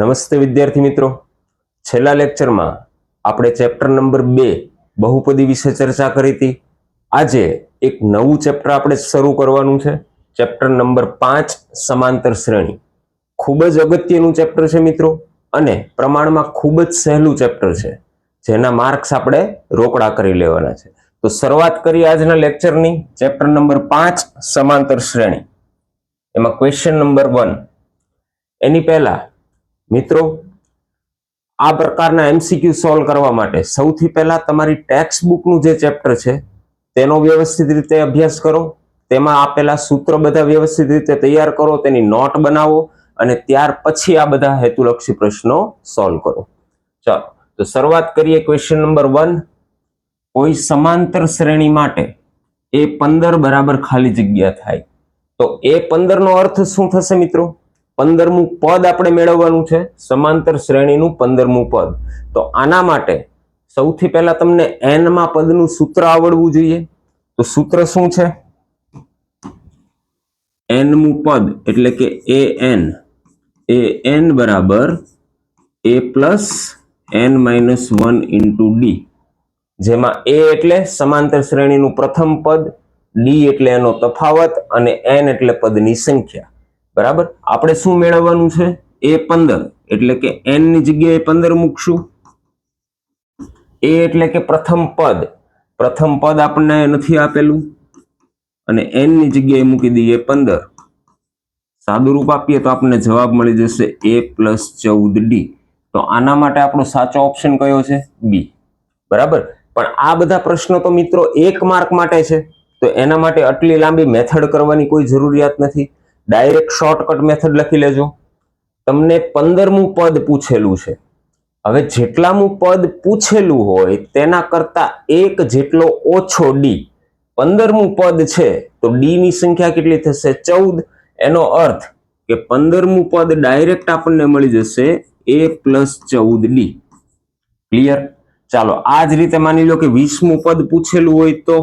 નમસ્તે વિદ્યાર્થી મિત્રો. છેલ્લા લેક્ચરમાં આપણે ચેપ્ટર નંબર બે બહુપદી વિશે ચર્ચા કરી હતી. આજે એક નવું ચેપ્ટર આપણે શરૂ કરવાનું છે. ચેપ્ટર નંબર પાંચ, સમાંતર શ્રેણી. ખૂબ જ અગત્યનું ચેપ્ટર છે મિત્રો અને પ્રમાણમાં ખૂબ જ સહેલું ચેપ્ટર છે. જેના માર્ક્સ આપણે રોકડા કરી લેવાના છે. તો શરૂઆત કરીએ આજના લેક્ચરની. ચેપ્ટર નંબર પાંચ, સમાંતર શ્રેણી. એમાં ક્વેશ્ચન નંબર વન એની પહેલા મિત્રો, આ પ્રકારના એમસીક્યુ સોલ્વ કરવા માટે સૌથી પહેલા તમારી ટેક્સ્ટ બુકનું જે ચેપ્ટર છે, તેનો વ્યવસ્થિત રીતે અભ્યાસ કરો. તેમાં આપેલા સૂત્ર બધા વ્યવસ્થિત રીતે તૈયાર કરો, તેની નોટ બનાવો અને ત્યાર પછી આ બધા હેતુલક્ષી પ્રશ્નો સોલ્વ કરો. ચાલો, તો શરૂઆત કરીએ ક્વેશ્ચન નંબર વન કોઈ સમાંતર શ્રેણી માટે એ પંદર બરાબર ખાલી જગ્યા થાય. તો એ પંદરનો અર્થ શું થશે મિત્રો? પંદરમું પદ આપણે મેળવવાનું છે, સમાંતર શ્રેણીનું પંદરમું પદ. તો આના માટે સૌથી પહેલા તમને એનમાં પદનું સૂત્ર આવડવું જોઈએ. તો સૂત્ર શું છે? એનમું પદ, એટલે કે એ એન એ એન બરાબર a plus n minus one into d જેમાં એ એટલે સમાંતર શ્રેણીનું પ્રથમ પદ ડી એટલે એનો તફાવત, અને એન એટલે પદની સંખ્યા. બરાબર? આપણે શું મેળવવાનું છે? એ પંદર. એટલે કે એનની જગ્યાએ પંદર મૂકશું. એ એટલે કે પ્રથમ પદ. પ્રથમ પદ આપણને નથી આપેલું. અને એનની જગ્યાએ મૂકી દઈએ પંદર. સાદુરૂપ આપીએ તો આપણને જવાબ મળી જશે એ પ્લસ ચૌદ ડી તો આના માટે આપણો સાચો ઓપ્શન કયો છે? બી બરાબર? પણ આ બધા પ્રશ્નો તો મિત્રો એક માર્ક માટે છે. તો એના માટે આટલી લાંબી મેથડ કરવાની કોઈ જરૂરિયાત નથી. ડાયરેક્ટ શોર્ટકટ મેથડ લખી લેજો. તમને પંદરમું પદ પૂછેલું છે. હવે જેટલામું પદ પૂછેલું હોય તેના કરતાં એક જેટલો ઓછો ડી પંદરમું પદ છે તો ડીની સંખ્યા કેટલી થશે? ચૌદ. એનો અર્થ કે પંદરમું પદ ડાયરેક્ટ આપણને મળી જશે એ પ્લસ ચૌદ ડી ક્લિયર ચાલો આ જ રીતે માની લો કે વીસમું પદ પૂછેલું હોય તો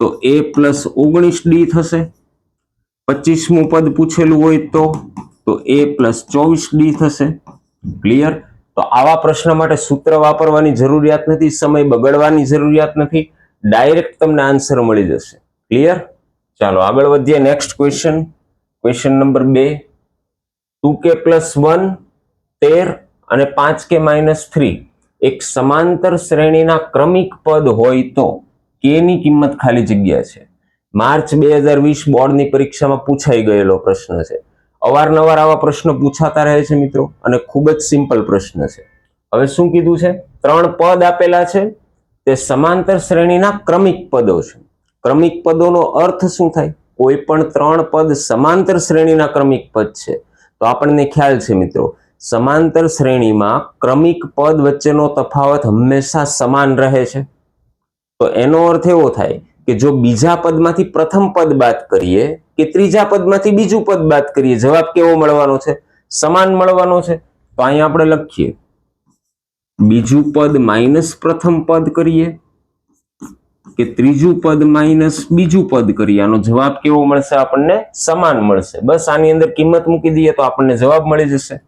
તો એ પ્લસ ઓગણીસ ડી થશે. પચીસમું પદ પૂછેલું હોય તો? તો એ પ્લસ ચોવીસ ડી થશે. ક્લિયર તો આવા પ્રશ્ન માટે સૂત્ર વાપરવાની જરૂરિયાત નથી, સમય બગડવાની જરૂરિયાત નથી ડાયરેક્ટ તમને આન્સર મળી જશે. ક્લિયર ચાલો, આગળ વધીએ. નેક્સ્ટ ક્વેશ્ચન ક્વેશ્ચન નંબર બે. ટુ કે પ્લસ વન તેર અને પાંચ કે માઇનસ થ્રી એક સમાંતર શ્રેણીના ક્રમિક પદ હોય તો કે ની કિંમત ખાલી જગ્યા છે. માર્ચ બે હજાર વીસ બોર્ડની પરીક્ષામાં પૂછાઈ ગયેલો પ્રશ્ન છે. અવારનવાર આવા પ્રશ્નો પૂછાતા રહે છે મિત્રો, અને ખૂબ જ સિમ્પલ પ્રશ્ન છે. હવે શું કીધું છે? ત્રણ પદ આપેલા છે. તે સમાંતર શ્રેણીના ક્રમિક પદો છે. ક્રમિક પદોનો અર્થ શું થાય? કોઈ પણ ત્રણ પદ સમાંતર શ્રેણીના ક્રમિક પદ છે. તો આપણને ખ્યાલ છે મિત્રો, સમાંતર શ્રેણીમાં ક્રમિક પદ વચ્ચેનો તફાવત હંમેશા સમાન રહે છે. તો એનો અર્થ એવો થાય કે જો બીજા પદમાંથી પ્રથમ પદ બાદ કરીએ કે ત્રીજા પદમાંથી બીજું પદ બાદ કરીએ, જવાબ કેવો મળવાનો છે? સમાન મળવાનો છે? તો અહીંયા આપણે લખીએ. બીજું પદ માઇનસ પ્રથમ પદ કરીએ કે ત્રીજું પદ માઇનસ બીજું પદ કરીએ? આનો જવાબ કેવો મળશે? આપણને સમાન મળશે. બસ આની અંદર કિંમત મૂકી દઈએ તો આપણને જવાબ મળી જશે.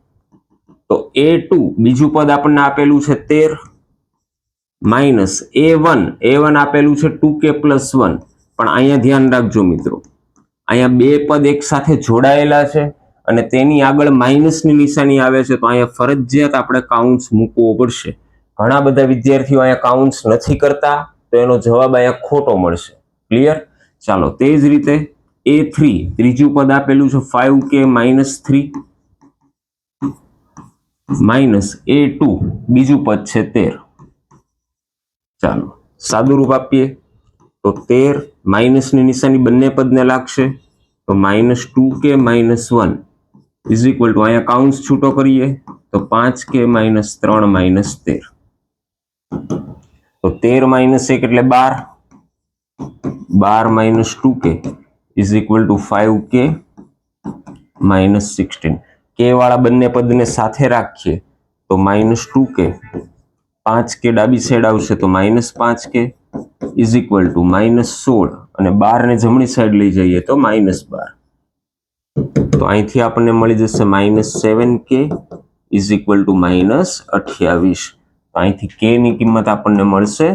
તો એ બીજું પદ આપણને આપેલું છે તેર. Minus a one a one આપેલું છે ટુ કે પ્લસ વન. પણ અહીંયા ધ્યાન રાખજો મિત્રો. અહીંયા બે પદ એક સાથે જોડાયેલા છે અને તેની આગળ માઇનસની નિશાની આવે છે તો અહીંયા ફરજિયાત આપણે કાઉન્ટ્સ મૂકવો પડશે. ઘણા બધા વિદ્યાર્થીઓ અહીંયા કાઉન્ટ્સ નથી કરતા તો એનો જવાબ અહીંયા ખોટો મળશે. ક્લિયર ચાલો, તે જ રીતે એ થ્રી ત્રીજું પદ આપેલું છે five k minus three minus a two બીજું પદ છે તેર. ચાલો સાદું રૂપ આપીએ. તો તેર માઇનસની નિશાની બંને પદને લાગશે. તો minus two k minus one is equal to અહીંયા કાઉન્સ છૂટો કરીએ. તો પાંચ કે માઇનસ ત્રણ માઇનસ તેર? તો તેર માઇનસ એક એટલે બાર. બાર minus two k? Is equal to five k minus sixteen k વાળા બંને પદને સાથે રાખીએ. તો માઇનસ ટુ કે? પાંચ કે ડાબી સાઈડ આવશે તો માઇનસ પાંચ કે ઇઝ ઇક્વલ ટુ માઇનસ સોળ અને બાર ને જમણી સાઈડ લઈ જઈએ તો માઇનસ બાર. તો અહીંથી આપણને મળી જશે માઇનસ સેવન કે ઇઝ ઇક્વલ ટુ માઇનસ અઠ્યાવીસ. તો અહીંથી કે ની કિંમત આપણને મળશે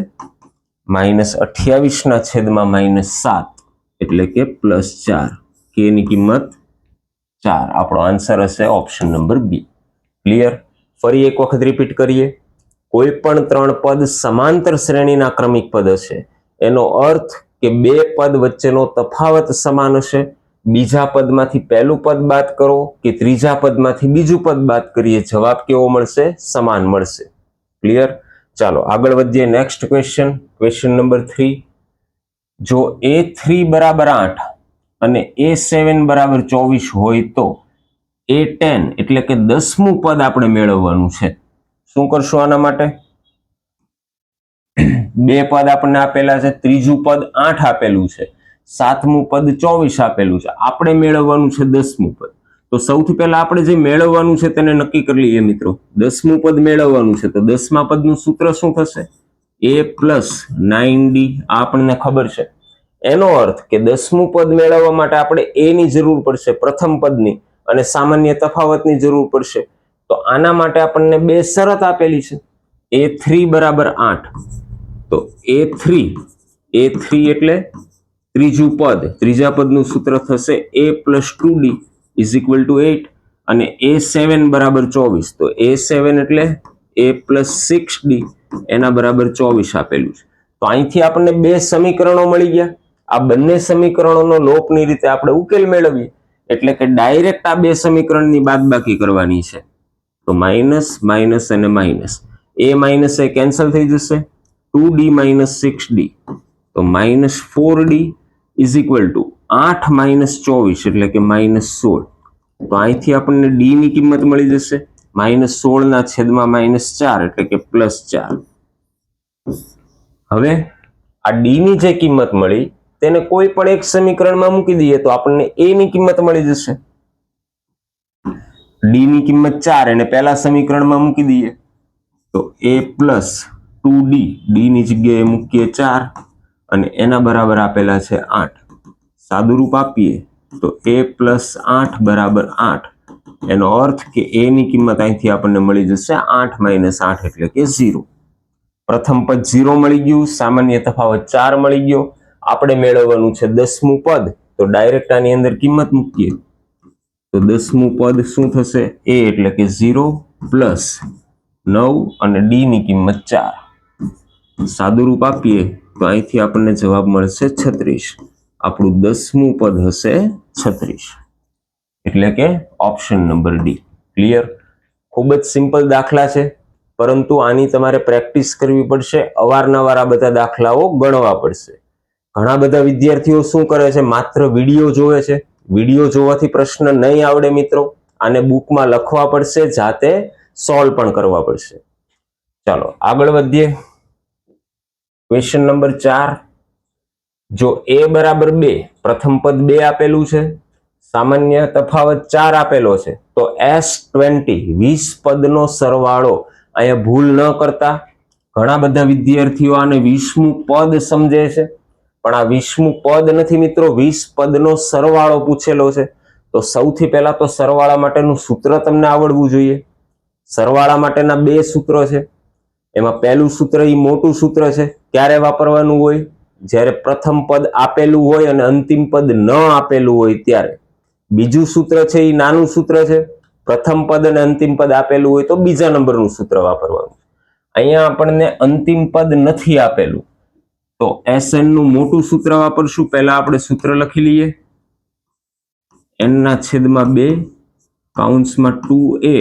માઇનસ અઠ્યાવીસના છેદમાં માઇનસ સાત એટલે કે પ્લસ ચાર. કે ની કિંમત ચાર. આપણો આન્સર હશે ઓપ્શન નંબર બી. ક્લિયર ફરી એક વખત રિપીટ કરીએ. કોઈ પણ ત્રણ પદ સમાંતર શ્રેણીના ક્રમિક પદ હશે. એનો અર્થ કે બે પદ વચ્ચેનો તફાવત સમાન હશે. બીજા પદમાંથી પહેલું પદ બાદ કરો કે ત્રીજા પદમાંથી બીજું પદ બાદ કરીએ જવાબ કેવો મળશે? સમાન મળશે. ક્લિયર ચાલો, આગળ વધીએ. Next question question number three જો એ થ્રી બરાબર આઠ અને એ સેવન બરાબર ચોવીસ હોય તો એ ટેન એટલે કે દસમું પદ આપણે મેળવવાનું છે. શું કરશું આના માટે? બે પદ આપણને આપેલા છે, ત્રીજું પદ આઠ આપેલું છે, સાતમું પદ ચોવીસ આપેલું છે. આપણે મેળવવાનું છે દસમું પદ. તો સૌથી પહેલા આપણે જે મેળવવાનું છે તેને નક્કી કરી લઈએ મિત્રો. દસમું પદ મેળવવાનું છે. તો દસમા પદનું સૂત્ર શું થશે? એ પ્લસ નાઇન ડી આપણને ખબર છે. એનો અર્થ કે દસમું પદ મેળવવા માટે આપણે એની જરૂર પડશે પ્રથમ પદની અને સામાન્ય તફાવતની જરૂર પડશે. તો આના માટે આપણને બે શરત આપેલી છે. એ થ્રી બરાબર આઠ. તો એ થ્રી એ થ્રી એટલે ત્રીજું પદ. ત્રીજા પદનું સૂત્ર થશે a plus two d is equal to eight અને એ સેવન બરાબર ચોવીસ. તો એ સેવન એટલે એ પ્લસ સિક્સ ડી એના બરાબર ચોવીસ આપેલું છે. તો અહીંથી આપણને બે સમીકરણો મળી ગયા. આ બંને સમીકરણોનો લોપની રીતે આપણે ઉકેલ મેળવીએ. એટલે કે ડાયરેક્ટ આ બે સમીકરણની બાદબાકી કરવાની છે. તો માઇનસ માઇનસ અને minus a minus a cancel થઈ જશે. Two d minus six d તો minus four d is equal to આઠ માઇનસ ચોવીસ, એટલે કે માઇનસ સોળ. તો અહીંથી આપણને ડી ની કિંમત મળી જશે. માઇનસ સોળના છેદમાં માઇનસ ચાર, એટલે કે પ્લસ ચાર. હવે આ ડી ની જે કિંમત મળી, તેને કોઈ પણ એક સમીકરણમાં મૂકી દઈએ તો આપણને એની કિંમત મળી જશે. ડી ની કિંમત ચાર એને પહેલા સમીકરણમાં મૂકી દઈએ. તો a plus two d d ની જગ્યાએ મૂકીએ ચાર અને એના બરાબર આપેલા છે આઠ. સાદુરૂપ આપીએ તો એ પ્લસ આઠ બરાબર આઠ. એનો અર્થ કે એ ની કિંમત અહીંથી આપણને મળી જશે આઠ માઇનસ આઠ એટલે કે ઝીરો પ્રથમ પદ ઝીરો મળી ગયું, સામાન્ય તફાવત ચાર મળી ગયો. આપણે મેળવવાનું છે દસમું પદ. તો ડાયરેક્ટ આની અંદર કિંમત મૂકીએ. તો દસમું પદ શું થશે? એ એટલે કે ઝીરો પ્લસ નવ અને ડી ની કિંમત ચાર. સાદું રૂપ આપીએ તો અહીંથી આપણને જવાબ મળશે છત્રીસ. આપણું દસમું પદ હશે છત્રીસ. એટલે કે ઓપ્શન નંબર ડી ક્લિયર ખૂબ જ સિમ્પલ દાખલા છે, પરંતુ આની તમારે પ્રેક્ટિસ કરવી પડશે. અવારનવાર આ બધા દાખલાઓ ગણવા પડશે. ઘણા બધા વિદ્યાર્થીઓ શું કરે છે? માત્ર વીડિયો જોવે છે. વીડિયો જોવાથી પ્રશ્ન નહીં આવડે મિત્રો. આને બુકમાં લખવા પડશે, જાતે સોલ્વ પણ કરવા પડશે. ચાલો, આગળ વધીએ. ક્વેશ્ચન નંબર ચાર. જો એ બરાબર બે, પ્રથમ પદ બે આપેલું છે. સામાન્ય તફાવત ચાર આપેલો છે. તો એસ ટ્વેન્ટી વીસ પદનો સરવાળો. અહીંયા ભૂલ ન કરતા. ઘણા બધા વિદ્યાર્થીઓ આને વીસમું પદ સમજે છે. પણ આ વીસમું પદ નથી મિત્રો વીસ પદનો સરવાળો પૂછેલો છે. તો સૌથી પહેલા તો સરવાળા માટેનું સૂત્ર તમને આવડવું જોઈએ. સરવાળા માટેના બે સૂત્રો છે. એમાં પહેલું સૂત્ર એ મોટું સૂત્ર છે. ક્યારે વાપરવાનું હોય? જ્યારે પ્રથમ પદ આપેલું હોય અને અંતિમ પદ ન આપેલું હોય ત્યારે. બીજું સૂત્ર છે એ નાનું સૂત્ર છે. પ્રથમ પદ અને અંતિમ પદ આપેલું હોય તો બીજા નંબરનું સૂત્ર વાપરવાનું અહીંયા આપણને અંતિમ પદ નથી આપેલું. તો એસએનનું મોટું સૂત્ર વાપરશું. પહેલા આપણે સૂત્ર લખી લઈએ. એન ના છેદમાં બે કાઉન્સમાં two a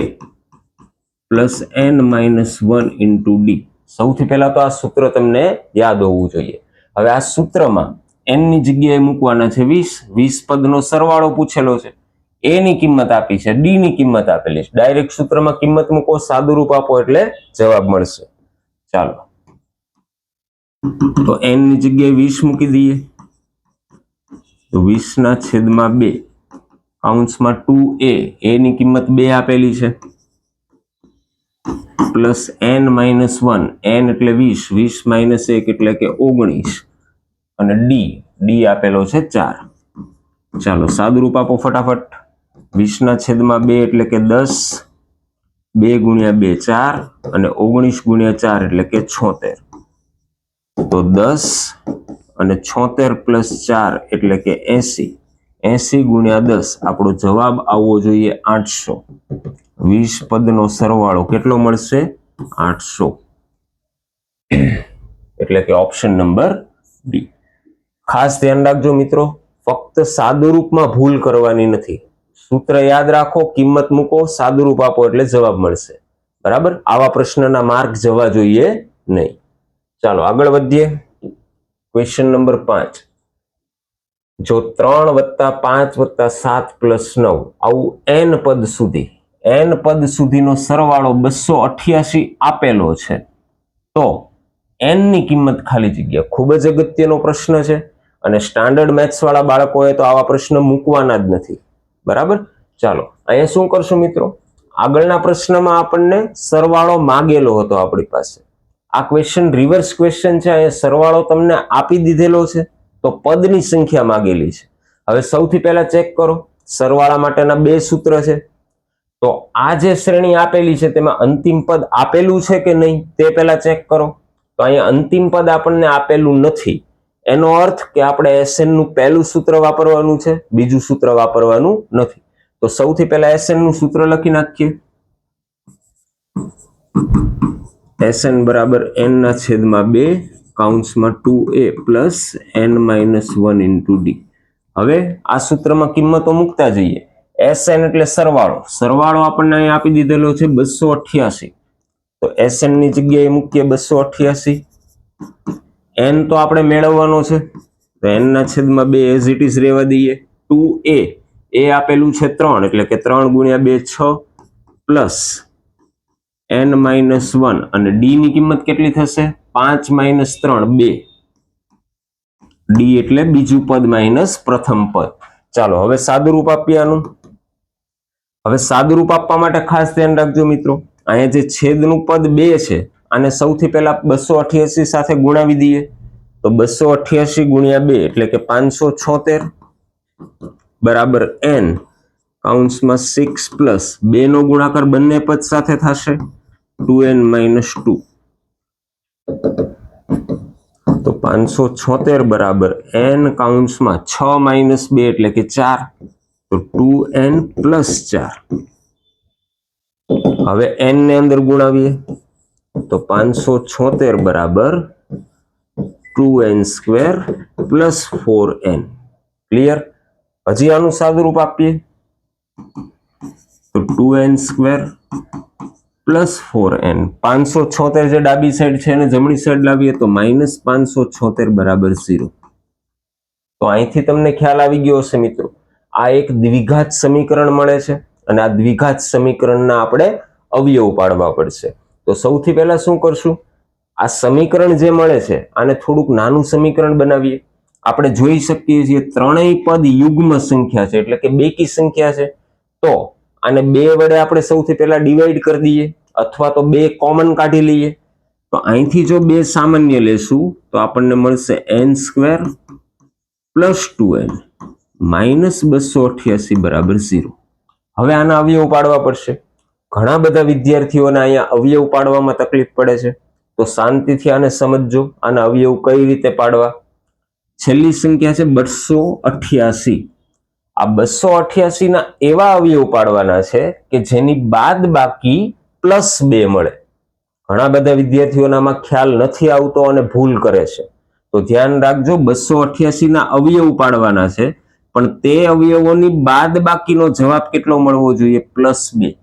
plus n minus one into d સૌથી પહેલા તો આ સૂત્ર તમને યાદ હોવું જોઈએ. હવે આ સૂત્રમાં એનની જગ્યાએ મૂકવાના છે વીસ. વીસ પદનો સરવાળો પૂછેલો છે. એ ની કિંમત આપી છે. ડી ની કિંમત આપેલી છે. ડાયરેક્ટ સૂત્રમાં કિંમત મૂકો, સાદુરૂપ આપો એટલે જવાબ મળશે. ચાલો. તો એનની જગ્યાએ વીસ મૂકી દઈએ. તો વીસ ના છેદમાં બે કાઉન્સમાં ટુ એ એની કિંમત બે આપેલી છે. Plus n minus one n એટલે વીસ વીસ માઇનસ એક એટલે કે ઓગણીસ. અને ડી ડી આપેલો છે ચાર. ચાલો, સાદુરૂપ આપો ફટાફટ. વીસના છેદમાં બે એટલે કે દસ, બે ગુણ્યા બે ચાર, અને ઓગણીસ ગુણ્યા ચાર એટલે કે છોતેર. તો દસ અને છોતેર પ્લસ ચાર એટલે કે એસી. એસી ગુણ્યા દસ, આપણો જવાબ આવવો જોઈએ આઠસો. વીસ પદનો સરવાળો કેટલો મળશે? આઠસો. એટલે કે ઓપ્શન નંબર ડી. ખાસ ધ્યાન રાખજો મિત્રો, ફક્ત સાદુરૂપમાં ભૂલ કરવાની નથી. સૂત્ર યાદ રાખો, કિંમત મૂકો, સાદુરૂપ આપો એટલે જવાબ મળશે. બરાબર? આવા પ્રશ્નના માર્ક જવા જોઈએ નહીં. ચાલો આગળ વધીએ. ક્વેશ્ચન નંબર પાંચ. જો ત્રણ વત્તા પાંચ વત્તા સાત પ્લસ નવ, આવું એન પદ સુધી એન પદ સુધીનો સરવાળો બસો અઠ્યાસી આપેલો છે. તો એનની કિંમત ખાલી જગ્યા ખૂબ જ અગત્યનો પ્રશ્ન છે અને સ્ટાન્ડર્ડ મેથ્સવાળા બાળકોએ તો આવા પ્રશ્ન મૂકવાના જ નથી. બરાબર? ચાલો, અહીંયા શું કરશું મિત્રો? આગળના પ્રશ્નમાં આપણને સરવાળો માગેલો હતો આપણી પાસે. આ ક્વેશ્ચન રિવર્સ ક્વેશ્ચન છે અહીંયા સરવાળો તમને આપી દીધેલો છે, તો પદની સંખ્યા માગેલી છે. હવે સૌથી પહેલા ચેક કરો, સરવાળા માટેના બે સૂત્ર છે. તો આ જે શ્રેણી આપેલી છે, તેમાં અંતિમ પદ આપેલું છે કે નહીં, તે પહેલા ચેક કરો. તો અહીંયા અંતિમ પદ આપણને આપેલું નથી. એનો અર્થ કે આપણે એસએનનું પહેલું સૂત્ર વાપરવાનું છે, બીજું સૂત્ર વાપરવાનું નથી. તો સૌથી પહેલા એસએનનું સૂત્ર લખી નાખીએ. એસએન બરાબર એનના છેદમાં બે કાઉન્સમાં two a plus n minus one into d. હવે આ સૂત્રમાં કિંમતો મૂકતા જઈએ. એસએન એટલે સરવાળો. સરવાળો આપણને અહીં આપી દીધેલો છે બસો અઠ્યાસી. તો એસ એનની જગ્યાએ મૂકીએ બસો અઠ્યાસી. એન તો આપણે મેળવવાનો છે. તો એનના છેદમાં બે એઝ ઇટ ઇઝ રહેવા દઈએ. ટુ એ. એ આપેલું છે ત્રણ, એટલે કે ત્રણ ગુણ્યા બે છ પ્લસ એન માઇનસ વન. અને ડી ની કિંમત કેટલી થશે? પાંચ માઇનસ ત્રણ, બે. ડી એટલે બીજું પદ માઇનસ પ્રથમ પદ. ચાલો, હવે સાદુરૂપ આપીએ આનું. હવે સાદુરૂપ આપવા માટે ખાસ ધ્યાન રાખજો મિત્રો. અહીંયા જે છેદનું પદ બે છે, આને સૌથી પહેલા બસો અઠ્યાસી સાથે ગુણાવી દઈએ. તો બસો અઠ્યાસી ગુણ્યા બે એટલે કે પાંચસો છોતેર. બરાબર એન. કાઉન્સમાં six plus. બેનો ગુણાકાર બંને પદ સાથે થશે. Two n minus two. તો પાંચસો છોતેર બરાબર એન કાઉન્ટમાં છ માઇનસ બે એટલે કે ચાર. તો ટુ એન પ્લસ ચાર. હવે એન ને અંદર ગુણાવીએ. તો પાંચસો છોતેર બરાબર two n square plus four n. Clear? હજી આનું સાદુરૂપ આપીએ. તો two n square plus four n. પાંચસો છોતેર જે ડાબી સાઈડ છે એને જમણી સાઈડ લાવીએ તો માઇનસ પાંચસો છોતેર બરાબર ઝીરો તો અહીંથી તમને ખ્યાલ આવી ગયો હશે મિત્રો. આ એક દ્વિઘાત સમીકરણ મળે છે અને આ દ્વિઘાત સમીકરણના આપણે અવયવ પાડવા પડશે. તો સૌથી પહેલા શું કરશું? આ સમીકરણ જે મળે છે, આને થોડુંક નાનું સમીકરણ બનાવીએ. આપણે જોઈ શકીએ છીએ ત્રણેય પદ યુગ્મ સંખ્યા છે, એટલે કે બેકી સંખ્યા છે. તો આને બે વડે આપણે સૌથી પહેલા ડિવાઈડ કરી દઈએ. અથવા તો બે કોમન કાઢી લઈએ. તો અહીંથી જો બે સામાન્ય લેશું, તો આપણને મળશે n square plus two n minus બસો અઠ્યાસી બરાબર ઝીરો હવે આના અવયવ પાડવા પડશે. ઘણા બધા વિદ્યાર્થીઓને અહીંયા અવયવ પાડવામાં તકલીફ પડે છે. તો શાંતિથી આને સમજજો, આના અવયવ કઈ રીતે પાડવા. છેલ્લી સંખ્યા છે બસો અઠ્યાસી. આ બસો અઠ્યાસી ના એવા અવયવ પાડવાના છે કે જેની બાદ બાકી પ્લસ બે મળે. ઘણા બધા વિદ્યાર્થીઓને આમાં ખ્યાલ નથી આવતો અને ભૂલ કરે છે. તો ધ્યાન રાખજો, બસો અઠ્યાસી ના અવયવ પાડવાના છે, પણ તે અવયવોની બાદ બાકીનો જવાબ કેટલો મળવો જોઈએ? પ્લસ બે.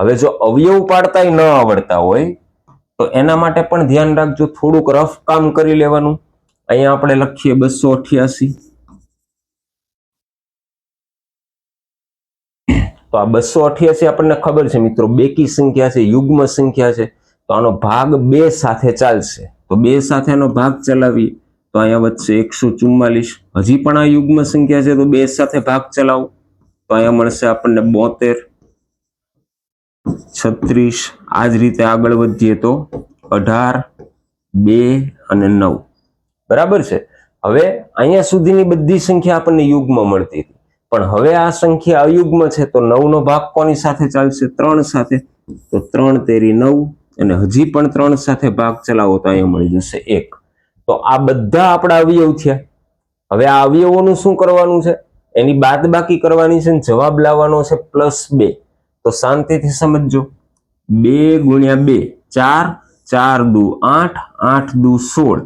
હવે જો અવયવ પાડતાય ન આવડતા હોય, તો એના માટે પણ ધ્યાન રાખજો, થોડુંક રફ કામ કરી લેવાનું. અહીંયા આપણે લખીએ બસો અઠ્યાસી. તો આ બસો અઠ્યાસી આપણને ખબર છે મિત્રો. બેકી સંખ્યા છે, યુગ્મ સંખ્યા છે. તો આનો ભાગ બે સાથે ચાલશે. તો બે સાથે આનો ભાગ ચલાવીએ. તો અહીંયા વધશે એકસો ચુમ્માલીસ. હજી પણ આ યુગ્મ સંખ્યા છે, તો બે સાથે ભાગ ચલાવો. તો અહીંયા મળશે આપણને બોતેર, છત્રીસ. આ જ રીતે આગળ વધીએ તો અઢાર, બે અને નવ. બરાબર છે? હવે અહીંયા સુધીની બધી સંખ્યા આપણને યુગમાં મળતી હતી. પણ હવે આ સંખ્યા અયુગ્મ છે તો નવનો ભાગ કોની સાથે ચાલશે? ત્રણ સાથે. તો ત્રણ તેરી નવ અને હજી પણ ત્રણ સાથે ભાગ ચલાવો તો અહીંયા મળી જશે એક. તો આ બધા આપણા અવયવ થયા. હવે આ અવયવોનું શું કરવાનું છે? એની બાદબાકી કરવાની છે જવાબ લાવવાનો છે પ્લસ બે. તો શાંતિથી સમજજો. બે ગુણ્યા બે, ચાર. ચાર દુ આઠ આઠ દુ સોળ.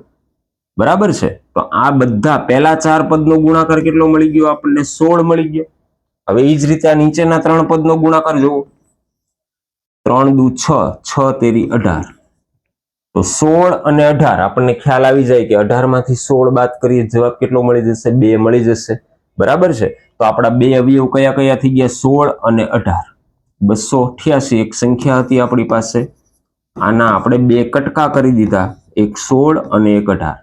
બરાબર છે? તો આ બધા પહેલા ચાર પદનો ગુણાકાર કેટલો મળી ગયો? આપણને સોળ મળી ગયો. હવે એ જ રીતે આ નીચેના ત્રણ પદનો ગુણાકાર જોવો. ત્રણ દુ છ છ તેરી અઢાર. તો સોળ અને અઢાર, આપણને ખ્યાલ આવી જાય કે અઢારમાંથી સોળ બાદ કરીએ જવાબ કેટલો મળી જશે? બે મળી જશે. બરાબર છે? તો આપણા બે અવયવ કયા કયા થઈ ગયા? સોળ અને અઢાર. બસો અઠ્યાસી, એક સંખ્યા હતી આપણી પાસે. આના આપણે બે કટકા કરી દીધા. એક સોળ અને એક અઢાર.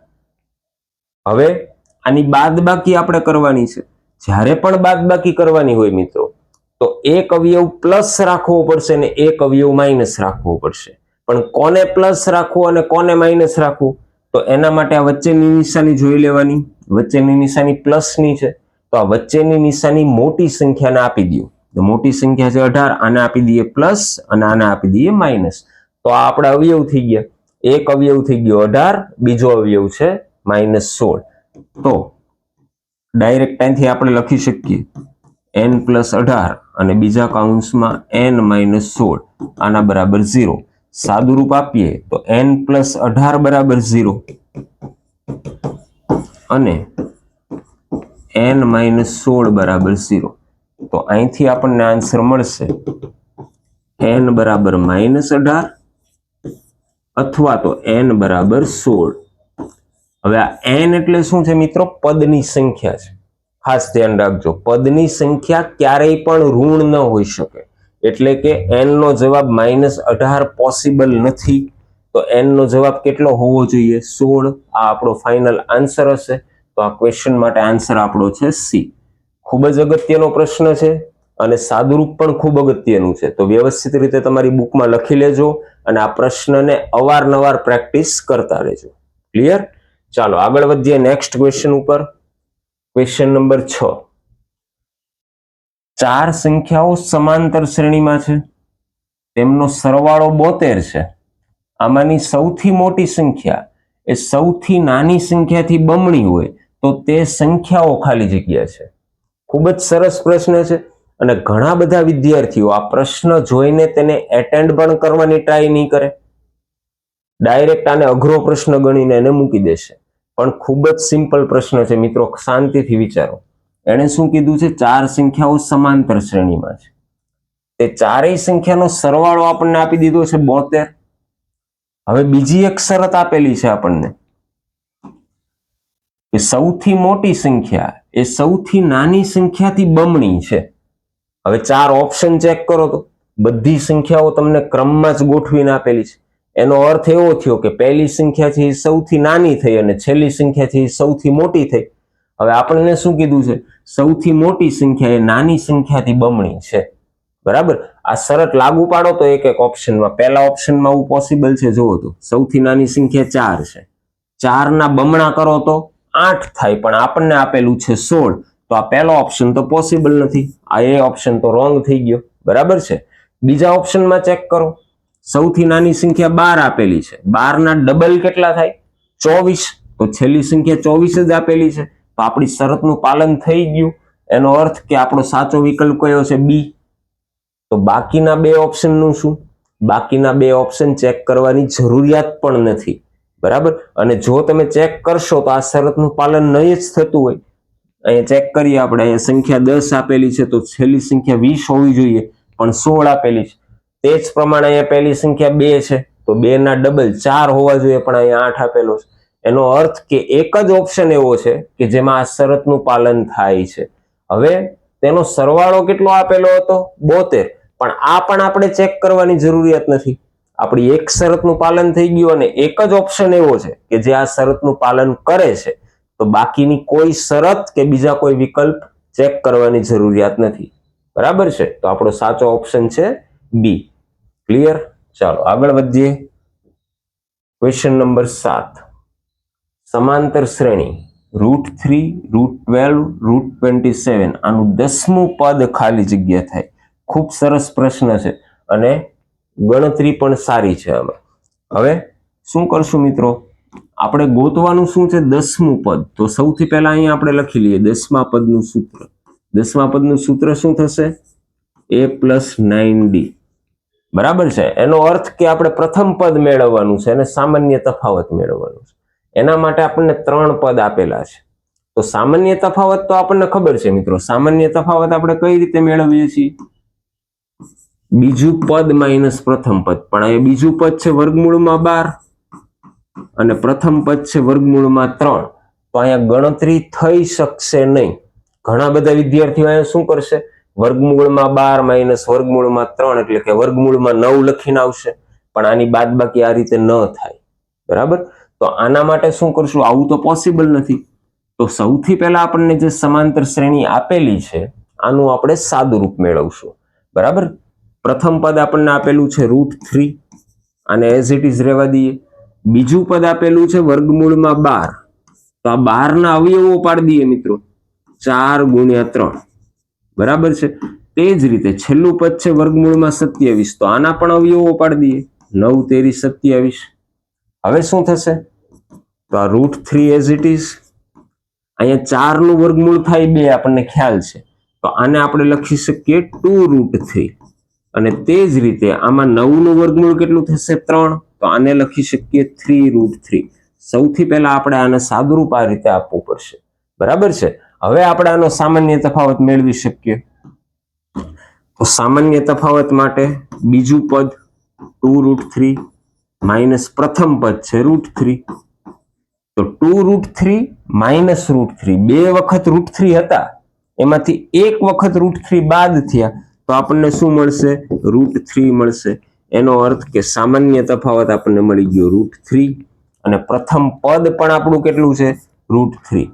હવે આની બાદબાકી આપણે કરવાની છે. જ્યારે પણ બાદબાકી કરવાની હોય મિત્રો, તો એક અવયવ પ્લસ રાખવો પડશે ને એક અવયવ માઇનસ રાખવો પડશે. પણ કોને પ્લસ રાખવું અને કોને માઇનસ રાખવું? તો એના માટે આ વચ્ચેની નિશાની જોઈ લેવાની. વચ્ચેની નિશાની પ્લસની છે. તો આ વચ્ચેની નિશાની મોટી સંખ્યાને આપી દો. તો મોટી સંખ્યા છે અઢાર, આને આપી દઈએ પ્લસ અને આને આપી દઈએ માઇનસ. તો આ આપણા અવયવ થઈ ગયા. એક અવયવ થઈ ગયો અઢાર, બીજો અવયવ છે માઇનસ સોળ. તો ડાયરેક્ટ અહીંથી આપણે લખી શકીએ એન પ્લસ અઢાર અને બીજા કાઉન્ટમાં એન માઇનસ સોળ, આના બરાબર ઝીરો. સાદુરૂપ આપીએ તો એન પ્લસ અઢાર બરાબર ઝીરો. અને એન માઇનસ સોળ બરાબર ઝીરો. તો અહીંથી આપણને આન્સર મળશે એન બરાબર માઇનસ અઢાર અથવા તો એન બરાબર સોળ. હવે આ એન એટલે શું છે મિત્રો? પદની સંખ્યા છે. ખાસ ધ્યાન રાખજો. પદની સંખ્યા ક્યારેય પણ ઋણ ન હોઈ શકે. એટલે કે એન નો જવાબ માઇનસ અઢાર પોસિબલ નથી. તો એન નો જવાબ કેટલો હોવો જોઈએ? સોળ. આ આપણો ફાઇનલ આન્સર હશે. તો આ ક્વેશ્ચન માટે આન્સર આપણો છે સી ખૂબ જ અગત્યનો પ્રશ્ન છે અને સાદુરૂપ પણ ખૂબ અગત્યનું છે. તો વ્યવસ્થિત રીતે તમારી બુકમાં લખી લેજો અને આ પ્રશ્નને અવારનવાર પ્રેક્ટિસ કરતા રહેજો. ક્લિયર ચાલો, આગળ વધીએ નેક્સ્ટ ક્વેશ્ચન ઉપર. ક્વેશ્ચન નંબર છ. ચાર સંખ્યાઓ સમાંતર શ્રેણીમાં છે. તેમનો સરવાળો બોતેર છે. આમાંની સૌથી મોટી સંખ્યા એ સૌથી નાની સંખ્યાથી બમણી હોય તો તે સંખ્યાઓ ખાલી જગ્યા છે. ખૂબ જ સરસ પ્રશ્ન છે અને ઘણા બધા વિદ્યાર્થીઓ આ પ્રશ્ન જોઈને તેને એટેન્ડ પણ કરવાની ટ્રાય નહીં કરે. ડાયરેક્ટ આને અઘરો પ્રશ્ન ગણીને એને મૂકી દેશે. પણ ખૂબ જ સિમ્પલ પ્રશ્ન છે મિત્રો, શાંતિથી વિચારો. એણે શું કીધું છે? ચાર સંખ્યાઓ સમાંતર શ્રેણીમાં છે. તે ચારેય સંખ્યાનો સરવાળો આપણને આપી દીધો છે બોતેર. હવે બીજી એક શરત આપેલી છે આપણને કે સૌથી મોટી સંખ્યા એ સૌથી નાની સંખ્યાથી બમણી છે. હવે ચાર ઓપ્શન ચેક કરો તો બધી સંખ્યાઓ તમને ક્રમમાં જ ગોઠવીને આપેલી છે. એનો અર્થ એવો થયો કે પહેલી સંખ્યા છે એ સૌથી નાની થઈ અને છેલ્લી સંખ્યા છે એ સૌથી મોટી થઈ. હવે આપણને શું કીધું છે? સૌથી મોટી સંખ્યા એ નાની સંખ્યાથી બમણી છે. બરાબર? આ શરત લાગુ પાડો તો એક એક ઓપ્શનમાં. પહેલા ઓપ્શનમાં આવું પોસિબલ છે. જુઓ તો. સૌથી નાની સંખ્યા ચાર છે. ચારના બમણા કરો તો આઠ થાય, પણ આપણને આપેલું છે સોળ. તો આ પહેલો ઓપ્શન તો પોસિબલ નથી. આ એ ઓપ્શન તો રોંગ થઈ ગયો. બરાબર છે? બીજા ઓપ્શનમાં ચેક કરો. સૌથી નાની સંખ્યા બાર આપેલી છે. બારના ડબલ કેટલા થાય? ચોવીસ. તો છેલ્લી સંખ્યા ચોવીસ જ આપેલી છે. તો આપણી શરતનું પાલન થઈ ગયું. એનો અર્થ કે આપણો સાચો વિકલ્પ કયો છે? બી. તો બાકીના બે ઓપ્શનનું શું? બાકીના બે ઓપ્શન ચેક કરવાની જરૂરિયાત પણ નથી. બરાબર? અને જો તમે ચેક કરશો તો આ શરતનું પાલન નહીં જ થતું હોય. અહીંયા ચેક કરીએ આપણે. અહીંયા સંખ્યા દસ આપેલી છે. તો છેલ્લી સંખ્યા વીસ હોવી જોઈએ. પણ સોળ આપેલી છે. તે જ પ્રમાણે અહીંયા પહેલી સંખ્યા બે છે. તો બે ના ડબલ ચાર હોવા જોઈએ, પણ અહીંયા આઠ આપેલો છે. એનો અર્થ કે એક જ ઓપ્શન એવો છે કે જેમાં આ શરતનું પાલન થાય છે. હવે તેનો સરવાળો કેટલો આપેલો હતો? બોતેર. પણ આ પણ આપણે ચેક કરવાની જરૂરિયાત નથી. આપણી એક શરતનું પાલન થઈ ગયું અને એક જ ઓપ્શન એવો છે કે જે આ શરતનું પાલન કરે છે. તો બાકીની કોઈ શરત કે બીજા કોઈ વિકલ્પ ચેક કરવાની જરૂરિયાત નથી. બરાબર છે? તો આપણો સાચો ઓપ્શન છે બી ક્લિયર ચાલો, આગળ વધીએ. ક્વેશ્ચન નંબર સાત. સમાંતર શ્રેણી root three root twelve root twenty seven આનું દસમું પદ ખાલી જગ્યા થાય. ખૂબ સરસ પ્રશ્ન છે અને ગણતરી પણ સારી છે આમાં. હવે શું કરશું મિત્રો? આપણે ગોતવાનું શું છે? દસમું પદ. તો સૌથી પહેલા અહીંયા આપણે લખી લઈએ દસમા પદનું સૂત્ર. દસમા પદનું સૂત્ર શું થશે? એ પ્લસ નાઇન ડી બરાબર છે? એનો અર્થ કે આપણે પ્રથમ પદ મેળવવાનું છે અને સામાન્ય તફાવત મેળવવાનું છે. એના માટે આપણને ત્રણ પદ આપેલા છે. તો સામાન્ય તફાવત તો આપણને ખબર છે મિત્રો. સામાન્ય તફાવત આપણે કઈ રીતે મેળવીએ છીએ? બીજું પદ માઇનસ પ્રથમ પદ. પણ અહીંયા બીજું પદ છે વર્ગમૂળમાં બાર અને પ્રથમ પદ છે વર્ગમૂળમાં ત્રણ. તો અહીંયા ગણતરી થઈ શકશે નહીં. ઘણા બધા વિદ્યાર્થીઓ અહીંયા શું કરશે? વર્ગમૂળમાં બાર માઇનસ વર્ગમૂળમાં ત્રણ એટલે કે વર્ગમૂળમાં નવ લખીને આવશે. પણ આની બાદ બાકી આ રીતે ન થાય. બરાબર? તો આના માટે શું કરશું? આવું તો પોસિબલ નથી. તો સૌથી પહેલા આપણને જે સમાંતર શ્રેણી આપેલી છે, આનું આપણે સાદું રૂપ મેળવશું. બરાબર? પ્રથમ પદ આપણને આપેલું છે રૂટ થ્રી અને એઝ ઇટ ઇઝ રહેવા દઈએ. બીજું પદ આપેલું છે વર્ગમૂળમાં બાર. તો આ બારના અવયવો પાડી દઈએ મિત્રો. ચાર ગુણ્યા ત્રણ. બરાબર છે? તે જ રીતે છેલ્લું પદ છે વર્ગમૂળમાં સત્યાવીસ. તો આના પણ અવયવો પાડી દઈએ. નવ, તેરી, સત્યાવીસ. હવે શું થશે? તો આ root three as it is અહીંયા ચારનું વર્ગમૂળ થાય બે આપણને ખ્યાલ છે. તો આને આપણે લખી શકીએ ટુ રૂટ થ્રી અને તે જ રીતે આમાં નવનું વર્ગમૂળ કેટલું થશે? ત્રણ. તો આને લખી શકીએ થ્રી રૂટ થ્રી સૌથી પહેલા આપણે આને સાદુરૂપ આ રીતે આપવું પડશે. બરાબર છે? હવે આપણે આનો સામાન્ય તફાવત મેળવી શકીએ. તો સામાન્ય તફાવત માટે બીજું પદ ટુ રૂટ થ્રી માઇનસ પ્રથમ પદ છે રૂટ થ્રી તો two root three minus root three બે વખત રૂટ થ્રી હતા. એમાંથી એક વખત રૂટ થ્રી બાદ થયા. તો આપણને શું મળશે? રૂટ થ્રી મળશે. એનો અર્થ કે સામાન્ય તફાવત આપણને મળી ગયો રૂટ થ્રી અને પ્રથમ પદ પણ આપણું કેટલું છે? રૂટ થ્રી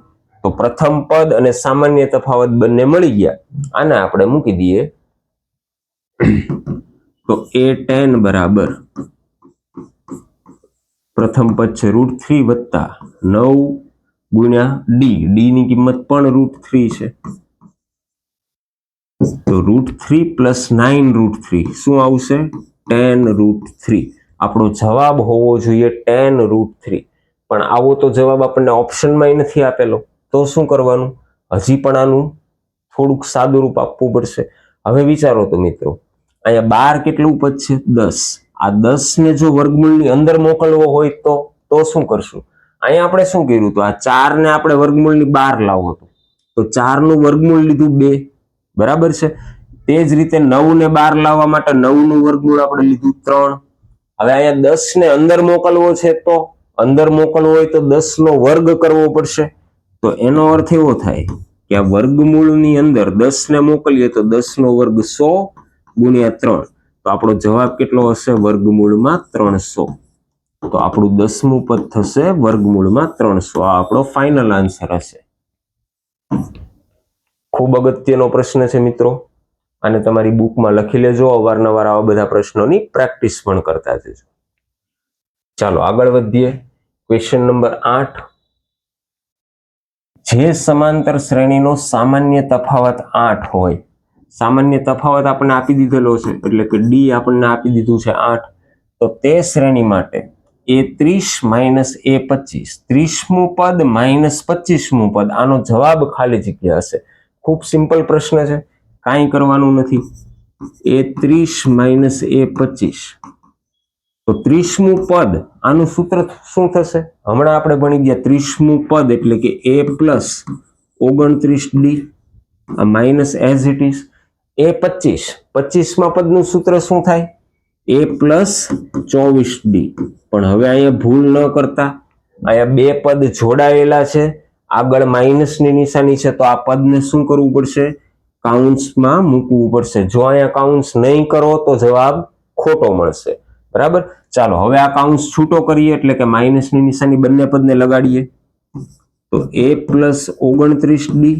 તો પ્રથમ પદ અને સામાન્ય તફાવત બંને મળી ગયા. આને આપણે મૂકી દઈએ. તો એ ટેન બરાબર. પ્રથમ પદ છે રૂટ થ્રી વત્તા નવ ગુણ્યા ડી. ડી ની કિંમત પણ રૂટ થ્રી છે. તો root three plus nine root three. શું આવશે? Ten root three. આપણો જવાબ હોવો જોઈએ ટેન રૂટ થ્રી. પણ આવો તો જવાબ આપણને ઓપ્શનમાં નથી આપેલો. તો શું કરવાનું? હજી પણ આનું થોડુંક સાદું રૂપ આપવું પડશે. હવે વિચારો તો મિત્રો, અહીંયા બાર કેટલું પદ છે? દસ. આ દસને જો વર્ગમૂળની અંદર મોકલવો હોય તો તો શું કરશું? અહીંયા આપણે શું કર્યું હતું? આ ચારને આપણે વર્ગમૂળની બહાર લાવવો હતું. તો ચારનું વર્ગમૂળ લીધું બે. બરાબર છે? તે જ રીતે નવને બહાર લાવવા માટે નવનું વર્ગમૂળ આપણે લીધું ત્રણ. હવે અહીંયા દસને અંદર મોકલવો છે તો, અંદર મોકલવો હોય તો દસનો વર્ગ કરવો પડશે. તો એનો અર્થ એવો થાય કે આ વર્ગમૂળની અંદર દસ ને મોકલીએ તો દસ નો વર્ગ સો ગુણ્યા ત્રણ. તો આપણો જવાબ કેટલો હશે? વર્ગમૂળમાં ત્રણસો. તો આપણું દસમું પદ થશે વર્ગમૂળમાં ત્રણસો. આ આપણો ફાઇનલ આન્સર હશે. ખૂબ અગત્યનો પ્રશ્ન છે મિત્રો. અને તમારી બુકમાં લખી લેજો. અવારનવાર આવા બધા પ્રશ્નોની પ્રેક્ટિસ પણ કરતા જજો. ચાલો આગળ વધીએ. ક્વેશ્ચન નંબર આઠ. જે સમાંતર શ્રેણીનો સામાન્ય તફાવત આઠ હોય. સામાન્ય તફાવત આપણને આપી દીધેલો છે, એટલે કે ડી આપણને આપી દીધું છે આઠ. તો તે શ્રેણી માટે એ ત્રીસ માઇનસ એ પચીસ. ત્રીસમું પદ માઇનસ પચીસમું પદ. આનો જવાબ ખાલી જગ્યા હશે. ખૂબ સિમ્પલ પ્રશ્ન છે. કાંઈ કરવાનું નથી. એ ત્રીસ માઇનસ એ પચીસ. તો ત્રીસમું પદ, આનું સૂત્ર શું થશે? હમણાં આપણે ભણી ગયા ત્રીસમું પદ એટલે કે એ પ્લસ ઓગણત્રીસ ડી આ minus as it is a પચીસ. પચીસમાં પદનું સૂત્ર શું થાય? એ પ્લસ ચોવીસ ડી પણ હવે અહીંયા ભૂલ ન કરતા. અહીંયા બે પદ જોડાયેલા છે. આગળ માઇનસની નિશાની છે, તો આ પદને શું કરવું પડશે? કાઉન્સમાં મૂકવું પડશે. જો અહીંયા કાઉન્સ નહીં કરો, તો જવાબ ખોટો મળશે. બરાબર? ચાલો, હવે આ કાઉન્સ છૂટો કરીએ, એટલે કે માઇનસની નિશાની બંને પદને લગાડીએ. તો એ પ્લસ ઓગણત્રીસ ડી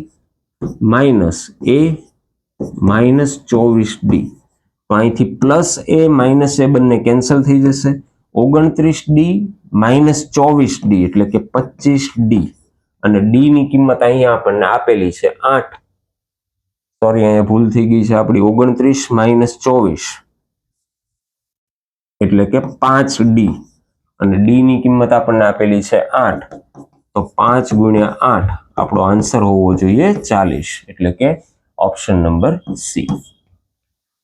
માઇનસ એ માઇનસ ચોવીસ ડી તો અહીંથી પ્લસ એ માઇનસ એ બંને કેન્સલ થઈ જશે. ઓગણત્રીસ ડી માઇનસ ચોવીસ ડી એટલે કે પચીસ ડી અને ડી ની કિંમત અહીંયા આપણને આપેલી છે આઠ. સોરી અહીંયા ભૂલ થઈ ગઈ છે આપણી. ઓગણત્રીસ માઇનસ ચોવીસ. એટલે કે પાંચ ડી. અને ડી ની કિંમત આપણને આપેલી છે આઠ. તો પાંચ ગુણ્યા આઠ આપણો આન્સર હોવો જોઈએ ચાલીસ. એટલે કે ઓપ્શન નંબર સી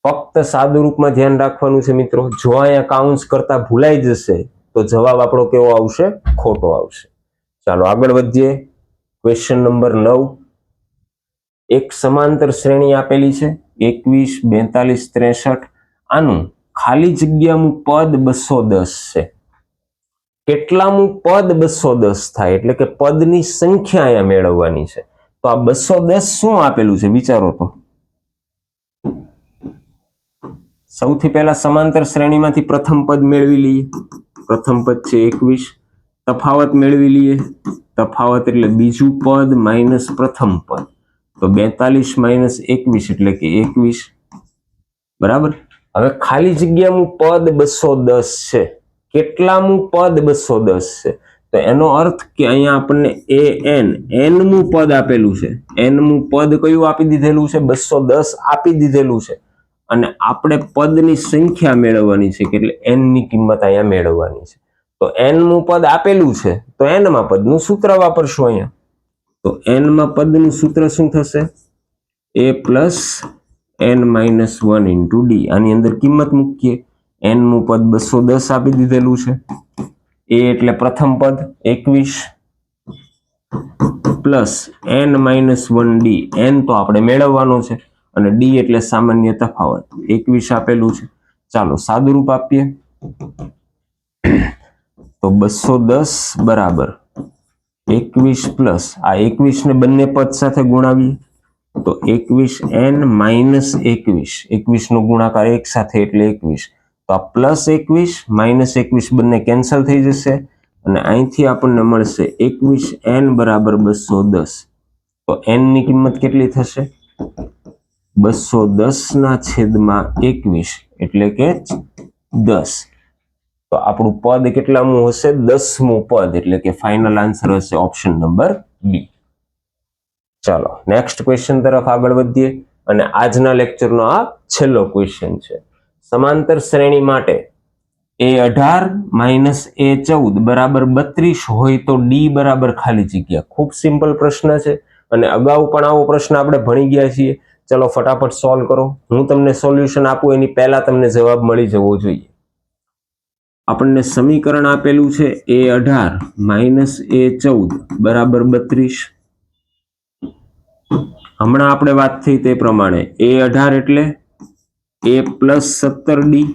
ફક્ત સાદું રૂપમાં ધ્યાન રાખવાનું છે મિત્રો. જો અહીંયા કાઉન્સ કરતા ભૂલાઈ જશે, તો જવાબ આપણો કેવો આવશે? ખોટો આવશે. ચાલો આગળ વધીએ. ક્વેશ્ચન નંબર નવ. એક સમાંતર શ્રેણી આપેલી છે. એકવીસ, બેતાલીસ, ત્રેસઠ. આનું ખાલી જગ્યાનું પદ બસો દસ છે. કેટલામું પદ બસો દસ થાય એટલે કે પદની સંખ્યા અહીંયા મેળવવાની છે. તો આ બસો દસ શું આપેલું છે વિચારો તો. સૌથી પહેલા સમાંતર શ્રેણીમાંથી પ્રથમ પદ મેળવી લઈએ. પ્રથમ પદ છે એકવીસ. તફાવત મેળવી લઈએ. તફાવત એટલે બીજું પદ માઇનસ પ્રથમ પદ. તો બેતાલીસ માઇનસ એકવીસ એટલે કે એકવીસ. બરાબર? હવે ખાલી જગ્યાનું પદ બસો દસ છે. કેટલામું પદ બસો દસ છે? તો એનો અર્થ કે અહીંયા આપણને એ એન, એનમું પદ આપેલું છે. એનમું પદ કયું આપી દીધેલું છે? બસો દસ આપી દીધેલું છે. અને આપણે પદની સંખ્યા મેળવવાની છે એટલે એનની કિંમત અહીંયા મેળવવાની છે. તો એનનું પદ આપેલું છે, તો એનમાં પદનું સૂત્ર વાપરશું અહીંયા. તો એનમાં પદનું સૂત્ર શું થશે? A plus n minus one into d આની અંદર કિંમત મૂકીએ. એનનું પદ બસો દસ આપી દીધેલું છે. એ એટલે પ્રથમ પદ એકવીસ plus n minus one d n તો આપણે મેળવવાનો છે અને ડી એટલે સામાન્ય તફાવત. એકવીસ આપેલું છે. ચાલો સાદુરૂપ આપીએ. તો બસો દસ બરાબર. એકવીસ પ્લસ. આ એકવીસ ને બંને પદ સાથે ગુણાવીએ. તો એકવીસ એન માઇનસ એકવીસ. એકવીસનો ગુણાકાર એક સાથે એટલે એકવીસ. તો આ પ્લસ એકવીસ, માઇનસ એકવીસ બંને કેન્સલ થઈ જશે અને અહીંથી આપણને મળશે એકવીસ એન બરાબર બસો દસ. તો એનની કિંમત કેટલી થશે? બસો દસના છેદમાં એકવીસ એટલે કે દસ. તો આપણું પદ કેટલામું હશે? દસમું પદ એટલે કે ફાઇનલ આન્સર હશે ઓપ્શન નંબર બી ચાલો નેક્સ્ટ ક્વેશ્ચન તરફ આગળ વધીએ અને આજના લેક્ચરનો આ છેલ્લો ક્વેશ્ચન છે. સમાંતર શ્રેણી માટે એ અઢાર માઇનસ એ ચૌદ બરાબર બત્રીસ હોય તો ડી બરાબર ખાલી જગ્યા. ખૂબ સિમ્પલ પ્રશ્ન છે અને અગાઉ પણ આવો પ્રશ્ન આપણે ભણી ગયા છીએ. ચલો, ફટાફટ સોલ્વ કરો. હું તમને સોલ્યુશન આપું, એની પહેલા તમને જવાબ મળી જવો જોઈએ. આપણને સમીકરણ આપેલું છે એ અઢાર માઇનસ એ ચૌદ બરાબર બત્રીસ. હમણાં આપણે વાત થઈ તે પ્રમાણે. એ અઢાર એટલે એ પ્લસ સત્તર ડી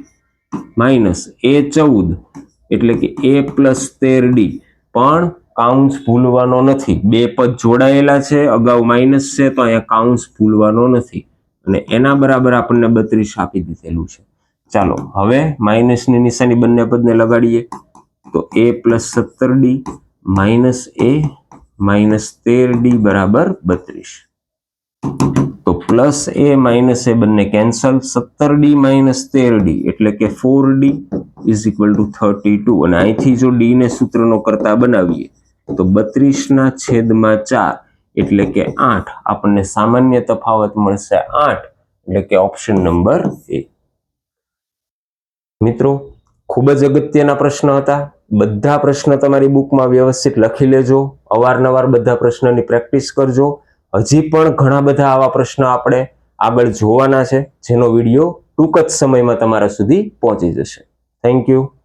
માઇનસ એ ચૌદ એટલે કે એ પ્લસ તેર ડી. પણ કાઉન્સ ભૂલવાનો નથી. બે પદ જોડાયેલા છે, અગાઉ માઇનસ છે, તો અહીંયા કાઉન્સ ભૂલવાનો નથી. અને એના બરાબર આપણને બત્રીસ આપી દીધેલું છે. ચાલો, હવે માઇનસની નિશાની બંને પદને લગાડીએ. તો એ પ્લસ સત્તર ડી માઇનસ એ માઇનસ તેર ડી બરાબર બત્રીસ. તો પ્લસ એ માઇનસ એ બંને કેન્સલ સત્તર ડી માઇનસ તેર ડી એટલે કે four d is equal to thirty two અને અહીંથી જો ડી ને સૂત્રનો કરતા બનાવીએ, તો બત્રીસ ના છેદમાં ચાર, એટલે કે આઠ. આપણને સામાન્ય તફાવત મળશે આઠ, એટલે કે ઓપ્શન નંબર એ મિત્રો, ખૂબ જ અગત્યના પ્રશ્ન હતા. બધા પ્રશ્ન તમારી બુકમાં વ્યવસ્થિત લખી લેજો. અવારનવાર બધા પ્રશ્નની પ્રેક્ટિસ કરજો. હજી પણ ઘણા બધા આવા પ્રશ્ન આપણે આગળ જોવાના છે, જેનો વીડિયો ટૂંક જ સમયમાં તમારા સુધી પહોંચી જશે. Thank you